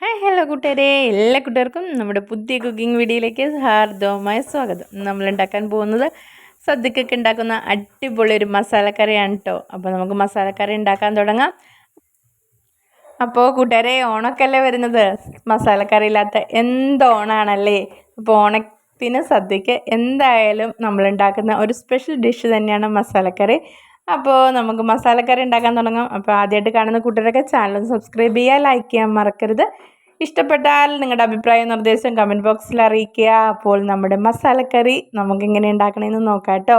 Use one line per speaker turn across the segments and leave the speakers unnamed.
Hi hello കൂട്ടുകാരെ. എല്ലാ കൂട്ടുകാർക്കും നമ്മുടെ പുതിയ കുക്കിംഗ് വീഡിയോയിലേക്ക് ഹാർദവമായ സ്വാഗതം. നമ്മൾ ഉണ്ടാക്കാൻ പോകുന്നത് സദ്യക്കൊക്കെ ഉണ്ടാക്കുന്ന അടിപൊളി ഒരു മസാലക്കറിയാണ് കേട്ടോ അപ്പോൾ നമുക്ക് മസാലക്കറി ഉണ്ടാക്കാൻ തുടങ്ങാം. അപ്പോൾ കൂട്ടുകാരെ ഓണക്കല്ലേ വരുന്നത്? മസാലക്കറി ഇല്ലാത്ത എന്ത് ഓണാണല്ലേ? അപ്പോൾ ഓണത്തിന് സദ്യക്ക് എന്തായാലും നമ്മൾ ഉണ്ടാക്കുന്ന ഒരു സ്പെഷ്യൽ ഡിഷ് തന്നെയാണ് മസാലക്കറി അപ്പോൾ നമുക്ക് മസാലക്കറി ഉണ്ടാക്കാൻ തുടങ്ങാം. അപ്പോൾ ആദ്യമായിട്ട് കാണുന്ന കൂട്ടുകാരൊക്കെ ചാനൽ സബ്സ്ക്രൈബ് ചെയ്യുക ലൈക്ക് ചെയ്യാൻ മറക്കരുത്. ഇഷ്ടപ്പെട്ടാൽ നിങ്ങളുടെ അഭിപ്രായ നിർദ്ദേശം കമന്റ് ബോക്സിൽ അറിയിക്കുക. അപ്പോൾ നമ്മുടെ മസാലക്കറി നമുക്ക് എങ്ങനെ ഉണ്ടാക്കണമെന്ന് നോക്കാം കേട്ടോ.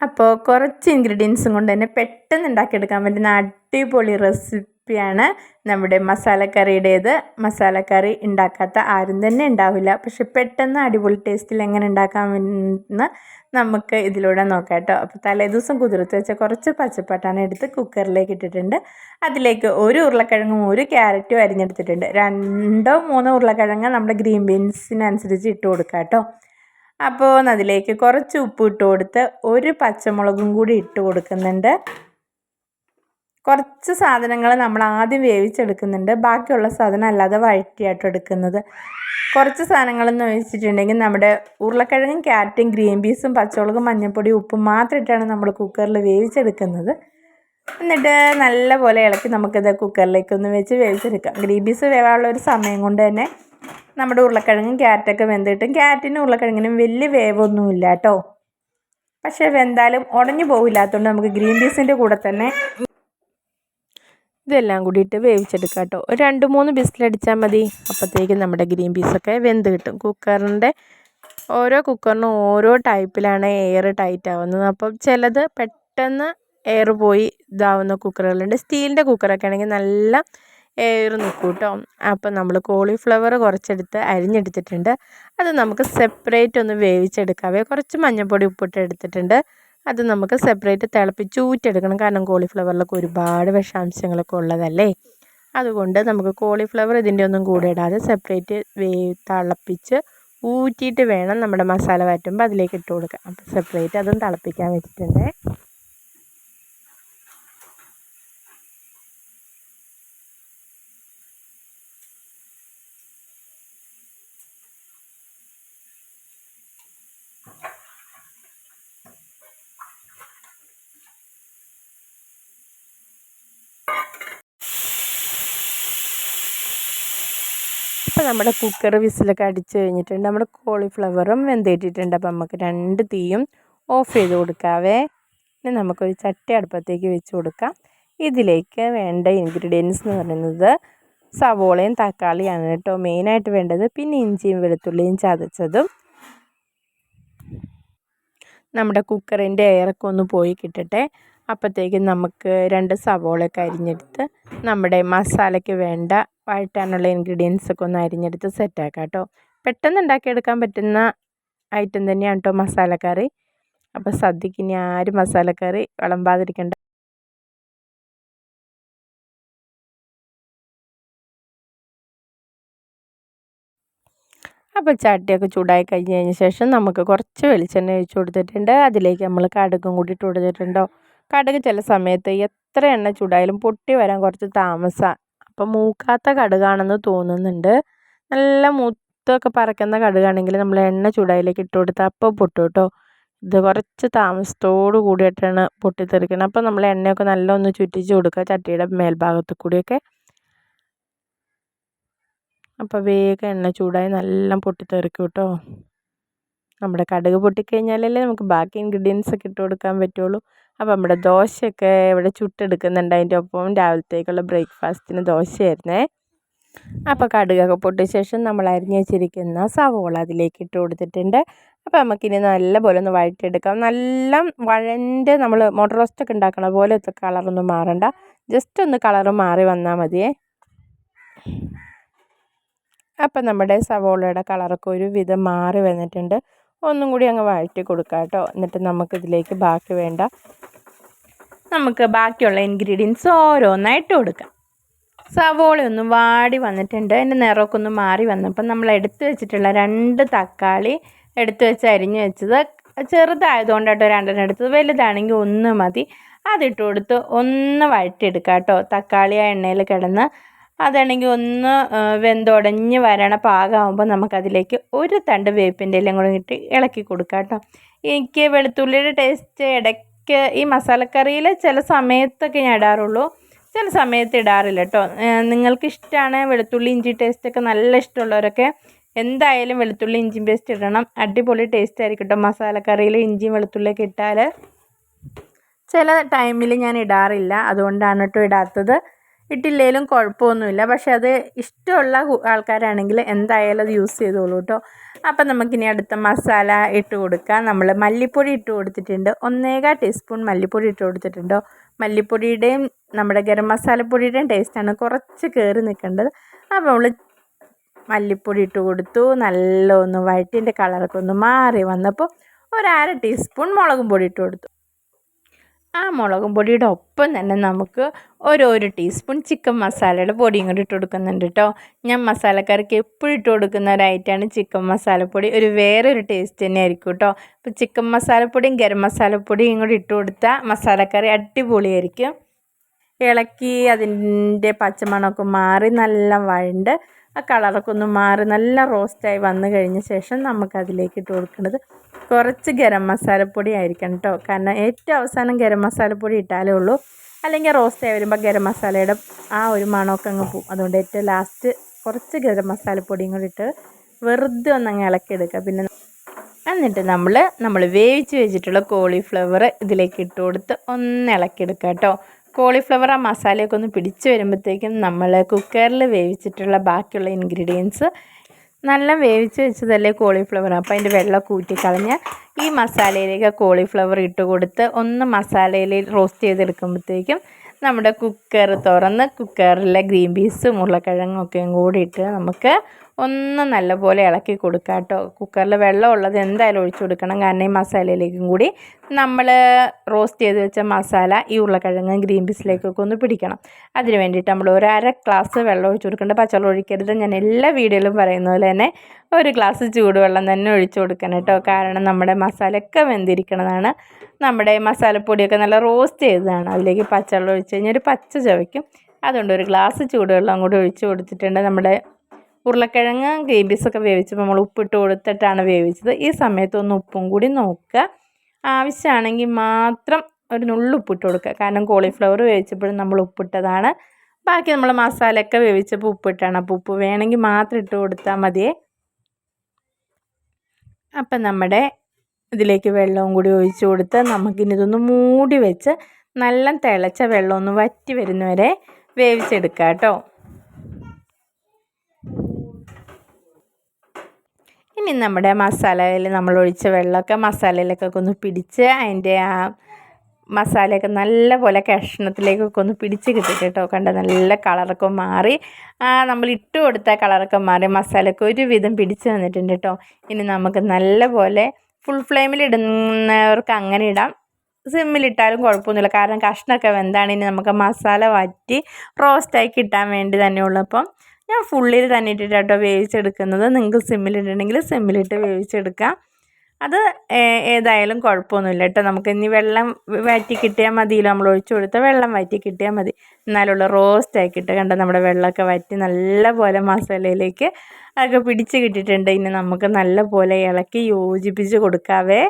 അപ്പോൾ കുറച്ച് ഇൻഗ്രീഡിയൻസും കൊണ്ട് തന്നെ പെട്ടെന്ന് ഉണ്ടാക്കിയെടുക്കാൻ പറ്റുന്ന അടിപൊളി റെസിപ്പിയാണ് നമ്മുടെ മസാലക്കറിയുടേത്. മസാലക്കറി ഉണ്ടാക്കാത്ത ആരും തന്നെ ഉണ്ടാവില്ല. പക്ഷെ പെട്ടെന്ന് അടിപൊളി ടേസ്റ്റിൽ എങ്ങനെ ഉണ്ടാക്കാമെന്ന് നമുക്ക് ഇതിലൂടെ നോക്കാം കേട്ടോ. അപ്പോൾ തലേദിവസം കുതിർത്ത് വെച്ച കുറച്ച് പച്ചപ്പട്ടാണ് എടുത്ത് കുക്കറിലേക്ക് ഇട്ടിട്ടുണ്ട്. അതിലേക്ക് ഒരു ഉരുളക്കിഴങ്ങും ഒരു ക്യാരറ്റും അരിഞ്ഞെടുത്തിട്ടുണ്ട്. രണ്ടോ മൂന്നോ ഉരുളക്കിഴങ്ങ് നമ്മുടെ ഗ്രീൻ ബീൻസിനനുസരിച്ച് ഇട്ട് കൊടുക്കാം കേട്ടോ. അപ്പോൾ അതിലേക്ക് കുറച്ച് ഉപ്പ് ഇട്ട് കൊടുത്ത് ഒരു പച്ചമുളകും കൂടി ഇട്ട് കൊടുക്കുന്നുണ്ട്. കുറച്ച് സാധനങ്ങൾ നമ്മൾ ആദ്യം വേവിച്ചെടുക്കുന്നുണ്ട്. ബാക്കിയുള്ള സാധനം അല്ലാതെ വഴറ്റിയായിട്ട് എടുക്കുന്നത്. കുറച്ച് സാധനങ്ങളെന്ന് വെച്ചിട്ടുണ്ടെങ്കിൽ നമ്മുടെ ഉരുളക്കിഴങ്ങും ക്യാരറ്റും ഗ്രീൻ പീസും പച്ചമുളകും മഞ്ഞൾപ്പൊടി ഉപ്പും മാത്രം ഇട്ടാണ് നമ്മൾ കുക്കറിൽ വേവിച്ചെടുക്കുന്നത്. എന്നിട്ട് നല്ലപോലെ ഇളക്കി നമുക്കിത് കുക്കറിലേക്കൊന്ന് വെച്ച് വേവിച്ചെടുക്കാം. ഗ്രീൻ പീസ് വേവാനുള്ള ഒരു സമയം കൊണ്ട് തന്നെ നമ്മുടെ ഉരുളക്കിഴങ്ങും ക്യാരറ്റൊക്കെ വെന്തിട്ടും ക്യാരറ്റിനും ഉരുളക്കിഴങ്ങിനും വലിയ വേവൊന്നുമില്ല കേട്ടോ. പക്ഷേ വെന്താലും ഉടഞ്ഞു പോകില്ലാത്തതുകൊണ്ട് നമുക്ക് ഗ്രീൻ പീസിന്റെ കൂടെ തന്നെ ഇതെല്ലാം കൂടിയിട്ട് വേവിച്ചെടുക്കാം കേട്ടോ ഒരു രണ്ട് മൂന്ന് ബിസിലടിച്ചാൽ മതി. അപ്പോഴത്തേക്കും നമ്മുടെ ഗ്രീൻ പീസൊക്കെ വെന്ത് കിട്ടും. കുക്കറിന്റെ ഓരോ കുക്കറിനും ഓരോ ടൈപ്പിലാണ് എയർ ടൈറ്റ് ആവുന്നത്. അപ്പം ചിലത് പെട്ടെന്ന് എയർ പോയി ഇതാവുന്ന കുക്കറുകളുണ്ട്. സ്റ്റീലിന്റെ കുക്കറൊക്കെ ആണെങ്കിൽ നല്ല എയർ നിൽക്കും കേട്ടോ അപ്പം നമ്മൾ കോളിഫ്ലവർ കുറച്ചെടുത്ത് അരിഞ്ഞെടുത്തിട്ടുണ്ട്. അത് നമുക്ക് സെപ്പറേറ്റ് ഒന്ന് വേവിച്ചെടുക്കാവേ കുറച്ച് മഞ്ഞൾപ്പൊടി ഉപ്പിട്ട് എടുത്തിട്ടുണ്ട്. അത് നമുക്ക് സെപ്പറേറ്റ് തിളപ്പിച്ച് ഊറ്റെടുക്കണം കാരണം കോളിഫ്ലവറിലൊക്കെ ഒരുപാട് വിഷാംശങ്ങളൊക്കെ ഉള്ളതല്ലേ? അതുകൊണ്ട് നമുക്ക് കോളിഫ്ലവർ ഇതിന്റെ ഒന്നും കൂടെ ഇടാതെ സെപ്പറേറ്റ് വേ തിളപ്പിച്ച് ഊറ്റിയിട്ട് വേണം നമ്മുടെ മസാല വറ്റുമ്പോൾ അതിലേക്ക് ഇട്ട് കൊടുക്കാം അപ്പോൾ സെപ്പറേറ്റ് അതും തിളപ്പിക്കാൻ വെച്ചിട്ടുണ്ട്. അപ്പോൾ നമ്മുടെ കുക്കർ വിസിലൊക്കെ അടിച്ച് കഴിഞ്ഞിട്ടുണ്ട്. നമ്മുടെ കോളിഫ്ലവറും വെന്തേറ്റിട്ടുണ്ട്. അപ്പോൾ നമുക്ക് രണ്ട് തീയും ഓഫ് ചെയ്ത് കൊടുക്കാവേ. ഇനി നമുക്കൊരു ചട്ടി അടുപ്പത്തേക്ക് വെച്ച് കൊടുക്കാം. ഇതിലേക്ക് വേണ്ട ഇൻഗ്രീഡിയൻസ് എന്ന് പറയുന്നത് സവോളയും തക്കാളിയാണ് കേട്ടോ മെയിനായിട്ട് വേണ്ടത്. പിന്നെ ഇഞ്ചിയും വെളുത്തുള്ളിയും ചതച്ചതും നമ്മുടെ കുക്കറിന്റെ എയറൊക്കെ ഒന്ന് പോയി കിട്ടട്ടെ. അപ്പോഴത്തേക്കും നമുക്ക് രണ്ട് സവോളയൊക്കെ അരിഞ്ഞെടുത്ത് നമ്മുടെ മസാലയ്ക്ക് വേണ്ട വഴറ്റാനുള്ള ഇൻഗ്രീഡിയൻസ് ഒക്കെ ഒന്ന് അരിഞ്ഞെടുത്ത് സെറ്റാക്കാം കേട്ടോ പെട്ടെന്ന് ഉണ്ടാക്കിയെടുക്കാൻ പറ്റുന്ന ഐറ്റം തന്നെയാണ് കേട്ടോ മസാലക്കറി. അപ്പോൾ സദ്യക്ക് ഇനി ആരും മസാലക്കറി വിളമ്പാതിരിക്കേണ്ട. അപ്പോൾ ചട്ടിയൊക്കെ ചൂടായി കഴിഞ്ഞ് കഴിഞ്ഞ ശേഷം നമുക്ക് കുറച്ച് വെളിച്ചെണ്ണ ഒഴിച്ച് കൊടുത്തിട്ടുണ്ട്. അതിലേക്ക് നമ്മൾ കടുകും കൂടി ഇട്ട് കൊടുത്തിട്ടുണ്ടോ കടുക് ചില സമയത്ത് എത്ര എണ്ണ ചൂടായാലും പൊട്ടി വരാൻ കുറച്ച് താമസമാണ് അപ്പം മൂക്കാത്ത കടുകാണെന്ന് തോന്നുന്നുണ്ട്. നല്ല മുത്തൊക്കെ പറക്കുന്ന കടുകാണെങ്കിൽ നമ്മൾ എണ്ണ ചൂടായിലേക്ക് ഇട്ട് കൊടുത്താൽ അപ്പോൾ പൊട്ടും കേട്ടോ ഇത് കുറച്ച് താമസത്തോടു കൂടിയിട്ടാണ് പൊട്ടിത്തെറിക്കുന്നത് അപ്പോൾ നമ്മൾ എണ്ണയൊക്കെ നല്ല ഒന്ന് ചുറ്റിച്ച് കൊടുക്കുക ചട്ടിയുടെ മേൽഭാഗത്ത് കൂടിയൊക്കെ അപ്പോൾ വേഗം എണ്ണ ചൂടായി നല്ല പൊട്ടിത്തെറിക്കും കേട്ടോ നമ്മുടെ കടുക് പൊട്ടിക്കഴിഞ്ഞാലല്ലേ നമുക്ക് ബാക്കി ഇൻഗ്രീഡിയൻസ് ഒക്കെ ഇട്ട് കൊടുക്കാൻ പറ്റുള്ളൂ. അപ്പോൾ നമ്മുടെ ദോശയൊക്കെ ഇവിടെ ചുട്ടെടുക്കുന്നുണ്ട്. അതിന്റെ ഒപ്പം രാവിലത്തേക്കുള്ള ബ്രേക്ക്ഫാസ്റ്റിന് ദോശയായിരുന്നേ. അപ്പോൾ കടുകൊക്കെ പൊട്ടിയ ശേഷം നമ്മൾ അരിഞ്ഞ് വെച്ചിരിക്കുന്ന സവോള അതിലേക്ക് ഇട്ട് കൊടുത്തിട്ടുണ്ട്. അപ്പോൾ നമുക്കിനി നല്ലപോലെ ഒന്ന് വഴറ്റിയെടുക്കാം. നല്ല വഴന്റെ നമ്മൾ മോട്ടർ റോസ്റ്റൊക്കെ ഉണ്ടാക്കണ പോലത്തെ കളറൊന്നും മാറണ്ട. ജസ്റ്റ് ഒന്ന് കളർ മാറി വന്നാൽ മതിയേ. അപ്പം നമ്മുടെ സവോളയുടെ കളറൊക്കെ ഒരു വിധം മാറി വന്നിട്ടുണ്ട്. ഒന്നും കൂടി അങ്ങ് വഴറ്റി കൊടുക്കാം കേട്ടോ. എന്നിട്ട് നമുക്കിതിലേക്ക് ബാക്കി വേണ്ട നമുക്ക് ബാക്കിയുള്ള ഇൻഗ്രീഡിയൻസ് ഓരോന്നായിട്ട് കൊടുക്കാം. സവോള ഒന്ന് വാടി വന്നിട്ടുണ്ട്. അതിന്റെ നിറമൊക്കെ ഒന്ന് മാറി വന്നപ്പോൾ നമ്മൾ എടുത്തു വെച്ചിട്ടുള്ള രണ്ട് തക്കാളി എടുത്തു വെച്ച് അരിഞ്ഞ് വെച്ചത് ചെറുതായതുകൊണ്ടാട്ടോ രണ്ടെണ്ണം എടുത്തത്. വലുതാണെങ്കിൽ ഒന്ന് മതി. അതിട്ട് കൊടുത്ത് ഒന്ന് വഴറ്റിയെടുക്കുക കേട്ടോ. തക്കാളി ആ എണ്ണയിൽ കിടന്ന് അതാണെങ്കിൽ ഒന്ന് വെന്തുടഞ്ഞ് വരണ പാകമാകുമ്പോൾ നമുക്കതിലേക്ക് ഒരു തണ്ട് വേപ്പിന്റെ എല്ലാം കൂടെ ഇട്ട് ഇളക്കി കൊടുക്കാം കേട്ടോ. എനിക്ക് വെളുത്തുള്ളിയുടെ ടേസ്റ്റ് ഇടയ്ക്ക് ഈ മസാലക്കറിയിൽ ചില സമയത്തൊക്കെ ഞാൻ ഇടാറുള്ളൂ. ചില സമയത്ത് ഇടാറില്ല കേട്ടോ നിങ്ങൾക്ക് ഇഷ്ടമാണ് വെളുത്തുള്ളി ഇഞ്ചി ടേസ്റ്റൊക്കെ നല്ല ഇഷ്ടമുള്ളവരൊക്കെ എന്തായാലും വെളുത്തുള്ളി ഇഞ്ചി പേസ്റ്റ് ഇടണം. അടിപൊളി ടേസ്റ്റ് ആയിരിക്കും കേട്ടോ മസാലക്കറിയിൽ ഇഞ്ചിയും വെളുത്തുള്ളിയൊക്കെ ഇട്ടാൽ ചില ടൈമിൽ ഞാൻ ഇടാറില്ല. അതുകൊണ്ടാണ് കേട്ടോ ഇടാത്തത്. ഇട്ടില്ലെങ്കിലും കുഴപ്പമൊന്നുമില്ല. പക്ഷേ അത് ഇഷ്ടമുള്ള ആൾക്കാരാണെങ്കിൽ എന്തായാലും അത് യൂസ് ചെയ്തോളൂ കേട്ടോ അപ്പം നമുക്കിനി അടുത്ത മസാല ഇട്ട് കൊടുക്കാം. നമ്മൾ മല്ലിപ്പൊടി ഇട്ട് കൊടുത്തിട്ടുണ്ട്. ഒന്നേകാൽ ടീസ്പൂൺ മല്ലിപ്പൊടി ഇട്ട് കൊടുത്തിട്ടുണ്ടോ മല്ലിപ്പൊടിയുടെയും നമ്മുടെ ഗരം മസാലപ്പൊടിയുടെയും ടേസ്റ്റാണ് കുറച്ച് കയറി നിൽക്കേണ്ടത്. അപ്പോൾ നമ്മൾ മല്ലിപ്പൊടി ഇട്ട് കൊടുത്തു. നല്ല ഒന്ന് വഴറ്റിന്റെ കളറൊക്കെ ഒന്ന് മാറി വന്നപ്പോൾ ഒരു അര ടീസ്പൂൺ മുളകും പൊടി ഇട്ട് കൊടുത്തു. ആ മുളകും പൊടിയുടെ ഒപ്പം തന്നെ നമുക്ക് ഓരോരോ ടീസ്പൂൺ ചിക്കൻ മസാലയുടെ പൊടിയും കൂടി ഇട്ട് കൊടുക്കുന്നുണ്ട് കേട്ടോ ഞാൻ മസാലക്കറിക്ക് എപ്പോഴും ഇട്ട് കൊടുക്കുന്ന ഒരു ഐറ്റമാണ് ചിക്കൻ മസാലപ്പൊടി ഒരു വേറൊരു ടേസ്റ്റ് തന്നെ ആയിരിക്കും കേട്ടോ അപ്പോൾ ചിക്കൻ മസാലപ്പൊടിയും ഗരം മസാലപ്പൊടിയും കൂടി ഇട്ട് കൊടുത്താൽ മസാലക്കറി അടിപൊളിയായിരിക്കും. ഇളക്കി അതിന്റെ പച്ചമണമൊക്കെ മാറി നല്ല വഴണ്ട് ആ കളറൊക്കെ ഒന്ന് മാറി നല്ല റോസ്റ്റായി വന്നു കഴിഞ്ഞ ശേഷം നമുക്കതിലേക്ക് ഇട്ട് കൊടുക്കേണ്ടത് കുറച്ച് ഗരം മസാലപ്പൊടി ആയിരിക്കണം കേട്ടോ കാരണം ഏറ്റവും അവസാനം ഗരം മസാലപ്പൊടി ഇട്ടാലേ ഉള്ളൂ. അല്ലെങ്കിൽ റോസ്റ്റ് ആയി വരുമ്പോൾ ഗരം മസാലയുടെ ആ ഒരു മണമൊക്കെ അങ്ങ് പോവും അതുകൊണ്ട് ഏറ്റവും ലാസ്റ്റ് കുറച്ച് ഗരം മസാലപ്പൊടിയും കൂടി ഇട്ട് വെറുതെ ഒന്ന് അങ്ങ് ഇളക്കിയെടുക്കുക. പിന്നെ എന്നിട്ട് നമ്മൾ നമ്മൾ വേവിച്ച് വെച്ചിട്ടുള്ള കോളിഫ്ലവർ ഇതിലേക്ക് ഇട്ട് കൊടുത്ത് ഒന്ന് ഇളക്കിയെടുക്കുക കേട്ടോ കോളിഫ്ലവർ ആ മസാലയൊക്കെ ഒന്ന് പിടിച്ച് വരുമ്പോഴത്തേക്കും നമ്മൾ കുക്കറിൽ വേവിച്ചിട്ടുള്ള ബാക്കിയുള്ള ഇൻഗ്രീഡിയൻസ് നല്ല വേവിച്ച് വെച്ചതല്ലേ കോളിഫ്ലവർ. അപ്പോൾ അതിന്റെ വെള്ളം കൂട്ടിക്കളഞ്ഞ് ഈ മസാലയിലേക്ക് കോളിഫ്ലവർ ഇട്ട് കൊടുത്ത് ഒന്ന് മസാലയിൽ റോസ്റ്റ് ചെയ്തെടുക്കുമ്പോഴത്തേക്കും നമ്മുടെ കുക്കർ തുറന്ന് കുക്കറിലെ ഗ്രീൻ പീസും ഉരുളക്കിഴങ്ങൊക്കെയും കൂടി ഇട്ട് നമുക്ക് ഒന്ന് നല്ലപോലെ ഇളക്കി കൊടുക്കുക കേട്ടോ കുക്കറിൽ വെള്ളം ഉള്ളത് എന്തായാലും ഒഴിച്ചു കൊടുക്കണം. കാരണം ഈ മസാലയിലേക്കും കൂടി നമ്മൾ റോസ്റ്റ് ചെയ്ത് വെച്ച മസാല ഈ ഉരുളക്കിഴങ്ങ് ഗ്രീൻ പീസിലേക്കൊക്കെ ഒന്ന് പിടിക്കണം. അതിന് വേണ്ടിയിട്ട് നമ്മൾ ഒരു അര ഗ്ലാസ് വെള്ളം ഒഴിച്ചു കൊടുക്കേണ്ട. പച്ചവെള്ളം ഒഴിക്കരുത്. ഞാൻ എല്ലാ വീഡിയോയിലും പറയുന്ന പോലെ തന്നെ ഒരു ഗ്ലാസ് ചൂടുവെള്ളം തന്നെ ഒഴിച്ചു കൊടുക്കണം കേട്ടോ കാരണം നമ്മുടെ മസാലയൊക്കെ വെന്തിരിക്കണതാണ്. നമ്മുടെ മസാലപ്പൊടിയൊക്കെ നല്ല റോസ്റ്റ് ചെയ്തതാണ്. അതിലേക്ക് പച്ചവെള്ളം ഒഴിച്ച് കഴിഞ്ഞാൽ ഒരു പച്ച ചവയ്ക്കും. അതുകൊണ്ട് ഒരു ഗ്ലാസ് ചൂടുവെള്ളം കൂടി ഒഴിച്ച് കൊടുത്തിട്ടുണ്ട് നമ്മുടെ ഉരുളക്കിഴങ്ങ് ഗ്രീൻ പീസൊക്കെ വേവിച്ചപ്പോൾ നമ്മൾ ഉപ്പിട്ട് കൊടുത്തിട്ടാണ് വേവിച്ചത്. ഈ സമയത്തൊന്ന് ഉപ്പും കൂടി നോക്കുക. ആവശ്യമാണെങ്കിൽ മാത്രം ഒരു നുള്ളു ഉപ്പിട്ട് കൊടുക്കുക. കാരണം കോളിഫ്ലവർ വേവിച്ചപ്പോഴും നമ്മൾ ഉപ്പിട്ടതാണ്. ബാക്കി നമ്മൾ മസാലയൊക്കെ വേവിച്ചപ്പോൾ ഉപ്പിട്ടാണ്. അപ്പോൾ ഉപ്പ് വേണമെങ്കിൽ മാത്രം ഇട്ട് കൊടുത്താൽ മതിയേ. അപ്പം നമ്മുടെ ഇതിലേക്ക് വെള്ളവും കൂടി ഒഴിച്ച് കൊടുത്ത് നമുക്കിനി ഇതൊന്ന് മൂടി വെച്ച് നല്ല തിളച്ച വെള്ളം ഒന്ന് വറ്റി വരുന്നവരെ വേവിച്ചെടുക്കാം കേട്ടോ. ഇനി നമ്മുടെ മസാലയിൽ നമ്മൾ ഒഴിച്ച വെള്ളമൊക്കെ മസാലയിലേക്കൊക്കെ ഒന്ന് പിടിച്ച് അതിന്റെ ആ മസാലയൊക്കെ നല്ല പോലെ കഷ്ണത്തിലേക്കൊക്കെ ഒന്ന് പിടിച്ച് കിട്ടി കേട്ടോ. കണ്ട? നല്ല കളറൊക്കെ മാറി. നമ്മൾ ഇട്ട് കൊടുത്ത കളറൊക്കെ മാറി. മസാലയൊക്കെ ഒരുവിധം പിടിച്ച് വന്നിട്ടുണ്ട് കേട്ടോ. ഇനി നമുക്ക് നല്ല പോലെ ഫുൾ ഫ്ലെയിമിൽ ഇടുന്നവർക്ക് അങ്ങനെ ഇടാം. സിമ്മിലിട്ടാലും കുഴപ്പമൊന്നുമില്ല. കാരണം കഷ്ണമൊക്കെ വെന്താണ്. ഇനി നമുക്ക് മസാല വറ്റി റോസ്റ്റായി കിട്ടാൻ വേണ്ടി തന്നെയുള്ളൂ അപ്പം. ഞാൻ ഫുള്ളിൽ തന്നെ ഇട്ടിട്ടാട്ടോ വേവിച്ചെടുക്കുന്നത്. നിങ്ങൾക്ക് സിമ്മിലിട്ടുണ്ടെങ്കിൽ സിമ്മിലിട്ട് വേവിച്ചെടുക്കാം. അത് ഏതായാലും കുഴപ്പമൊന്നുമില്ല കേട്ടോ. നമുക്ക് ഇനി വെള്ളം വറ്റി കിട്ടിയാൽ മതിയല്ലോ. നമ്മൾ ഒഴിച്ചു കൊടുത്ത വെള്ളം വറ്റി കിട്ടിയാൽ മതി. എന്നാലുള്ള റോസ്റ്റ് ആക്കിയിട്ട് കണ്ട നമ്മുടെ വെള്ളമൊക്കെ വറ്റി നല്ലപോലെ മസാലയിലേക്ക് അതൊക്കെ പിടിച്ച് കിട്ടിയിട്ടുണ്ട്. ഇനി നമുക്ക് നല്ലപോലെ ഇളക്കി യോജിപ്പിച്ച് കൊടുക്കാവേ.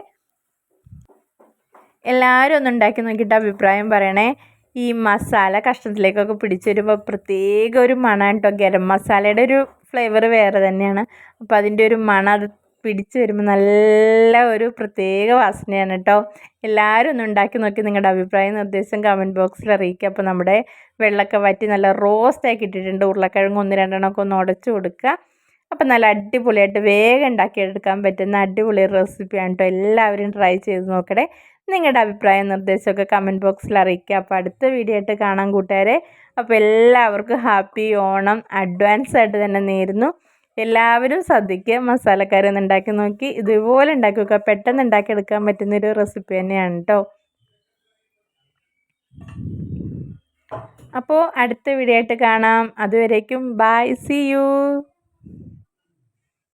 എല്ലാവരും ഒന്ന് ഉണ്ടാക്കി നോക്കിയിട്ട് അഭിപ്രായം പറയണേ. ഈ മസാല കഷ്ണത്തിലേക്കൊക്കെ പിടിച്ച് വരുമ്പോൾ പ്രത്യേക ഒരു മണമാണ് കേട്ടോ ഗരം മസാലയുടെ ഒരു ഫ്ലേവർ വേറെ തന്നെയാണ്. അപ്പോൾ അതിന്റെ ഒരു മണം അത് പിടിച്ച് വരുമ്പോൾ നല്ല ഒരു പ്രത്യേക വാസനയാണ് കേട്ടോ എല്ലാവരും ഒന്ന് ഉണ്ടാക്കി നോക്കി നിങ്ങളുടെ അഭിപ്രായം നിർദ്ദേശം കമന്റ് ബോക്സിൽ അറിയിക്കുക. അപ്പോൾ നമ്മുടെ വെള്ളമൊക്കെ വറ്റി നല്ല റോസ്റ്റാക്കി ഇട്ടിട്ടുണ്ട് ഉരുളക്കിഴങ്ങ് ഒന്ന് രണ്ടെണ്ണമൊക്കെ ഒന്ന് ഉടച്ച് കൊടുക്കുക. അപ്പം നല്ല അടിപൊളിയായിട്ട് വേഗം ഉണ്ടാക്കിയെടുക്കാൻ പറ്റുന്ന അടിപൊളി റെസിപ്പിയാണ് കേട്ടോ എല്ലാവരും ട്രൈ ചെയ്ത് നോക്കണേ. നിങ്ങളുടെ അഭിപ്രായം നിർദ്ദേശമൊക്കെ കമന്റ് ബോക്സിൽ അറിയിക്കുക. അപ്പോൾ അടുത്ത വീഡിയോ ആയിട്ട് കാണാൻ കൂട്ടുകാരെ. അപ്പോൾ എല്ലാവർക്കും ഹാപ്പി ഓണം അഡ്വാൻസ് ആയിട്ട് തന്നെ നേരുന്നു. എല്ലാവരും ശ്രദ്ധിക്കുക. മസാലക്കറി ഒന്ന് ഉണ്ടാക്കി നോക്കി. ഇതുപോലെ ഉണ്ടാക്കി നോക്കുക പെട്ടെന്ന് ഉണ്ടാക്കിയെടുക്കാൻ പറ്റുന്നൊരു റെസിപ്പി തന്നെയാണ് കേട്ടോ അപ്പോൾ അടുത്ത വീഡിയോ ആയിട്ട് കാണാം. അതുവരേക്കും ബൈ സി യു